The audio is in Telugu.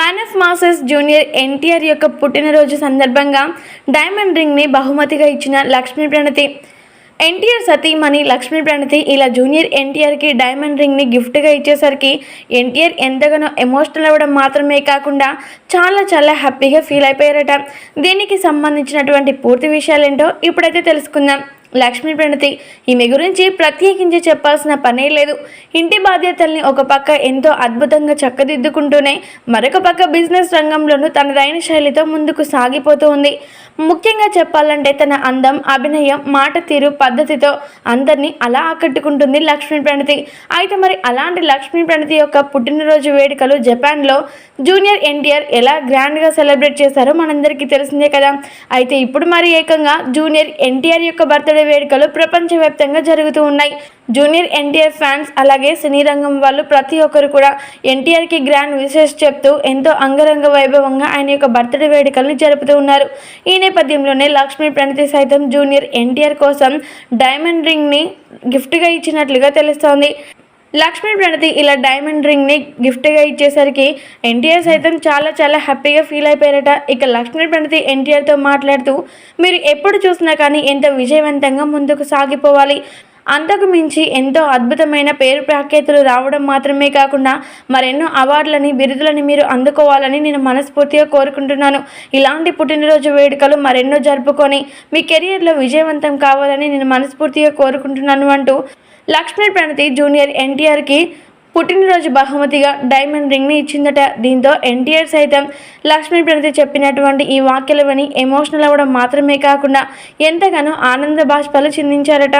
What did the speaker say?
మానస్ మాసెస్ జూనియర్ ఎన్టీఆర్ యొక్క పుట్టినరోజు సందర్భంగా డైమండ్ రింగ్ని బహుమతిగా ఇచ్చిన లక్ష్మీ ప్రణతి ఎన్టీఆర్ సతీమణి లక్ష్మీ ప్రణతి ఇలా జూనియర్ ఎన్టీఆర్కి డైమండ్ రింగ్ని గిఫ్ట్గా ఇచ్చేసరికి ఎన్టీఆర్ ఎంతగానో ఎమోషనల్ అవ్వడం మాత్రమే కాకుండా చాలా చాలా హ్యాపీగా ఫీల్ అయిపోయారట. దీనికి సంబంధించినటువంటి పూర్తి విషయాలేంటో ఇప్పుడైతే తెలుసుకుందాం. లక్ష్మీ ప్రణతి ఈమె గురించి ప్రత్యేకించి చెప్పాల్సిన పనే లేదు. ఇంటి బాధ్యతల్ని ఒక పక్క ఎంతో అద్భుతంగా చక్కదిద్దుకుంటూనే మరొక పక్క బిజినెస్ రంగంలోనూ తనదైన శైలితో ముందుకు సాగిపోతూ ఉంది. ముఖ్యంగా చెప్పాలంటే తన అందం అభినయం మాట తీరు పద్ధతితో అందరినీ అలా ఆకట్టుకుంటుంది లక్ష్మీ ప్రణతి. అయితే మరి అలాంటి లక్ష్మీ ప్రణతి యొక్క పుట్టినరోజు వేడుకలు జపాన్లో జూనియర్ ఎన్టీఆర్ ఎలా గ్రాండ్గా సెలబ్రేట్ చేశారో మనందరికీ తెలిసిందే కదా. అయితే ఇప్పుడు మరి ఏకంగా జూనియర్ ఎన్టీఆర్ యొక్క బర్త్డే వేడుకలు ప్రపంచవ్యాప్తంగా జరుగుతూ ఉన్నాయి. జూనియర్ ఎన్టీఆర్ ఫ్యాన్స్ అలాగే సినీ రంగం వాళ్ళు ప్రతి ఒక్కరు కూడా ఎన్టీఆర్కి గ్రాండ్ విషెస్ చెప్తూ ఎంతో అంగరంగ వైభవంగా ఆయన యొక్క బర్త్డే వేడుకల్ని జరుపుతూ ఉన్నారు. ఈ నేపథ్యంలోనే లక్ష్మీ ప్రణతి సైతం జూనియర్ ఎన్టీఆర్ కోసం డైమండ్ రింగ్ని గిఫ్ట్గా ఇచ్చినట్లుగా తెలుస్తోంది. లక్ష్మీ ప్రణతి ఇలా డైమండ్ రింగ్ని గిఫ్ట్గా ఇచ్చేసరికి ఎన్టీఆర్ సైతం చాలా చాలా హ్యాపీగా ఫీల్ అయిపోయారట. ఇక లక్ష్మీ ప్రణతి ఎన్టీఆర్తో మాట్లాడుతూ మీరు ఎప్పుడు చూసినా కానీ ఎంత విజయవంతంగా ముందుకు సాగిపోవాలి. అంతకు మించి ఎంతో అద్భుతమైన పేరు ప్రఖ్యాతులు రావడం మాత్రమే కాకుండా మరెన్నో అవార్డులని బిరుదులని మీరు అందుకోవాలని నేను మనస్ఫూర్తిగా కోరుకుంటున్నాను. ఇలాంటి పుట్టినరోజు వేడుకలు మరెన్నో జరుపుకొని మీ కెరియర్లో విజయవంతం కావాలని నేను మనస్ఫూర్తిగా కోరుకుంటున్నాను అంటూ లక్ష్మీ ప్రణతి జూనియర్ ఎన్టీఆర్కి పుట్టినరోజు బహుమతిగా డైమండ్ రింగ్ని ఇచ్చిందట. దీంతో ఎన్టీఆర్ సైతం లక్ష్మీ ప్రణతి చెప్పినటువంటి ఈ వాక్యలవని విని ఎమోషనల్ అవ్వడం మాత్రమే కాకుండా ఎంతగానో ఆనంద బాష్పాలు చిందించారట.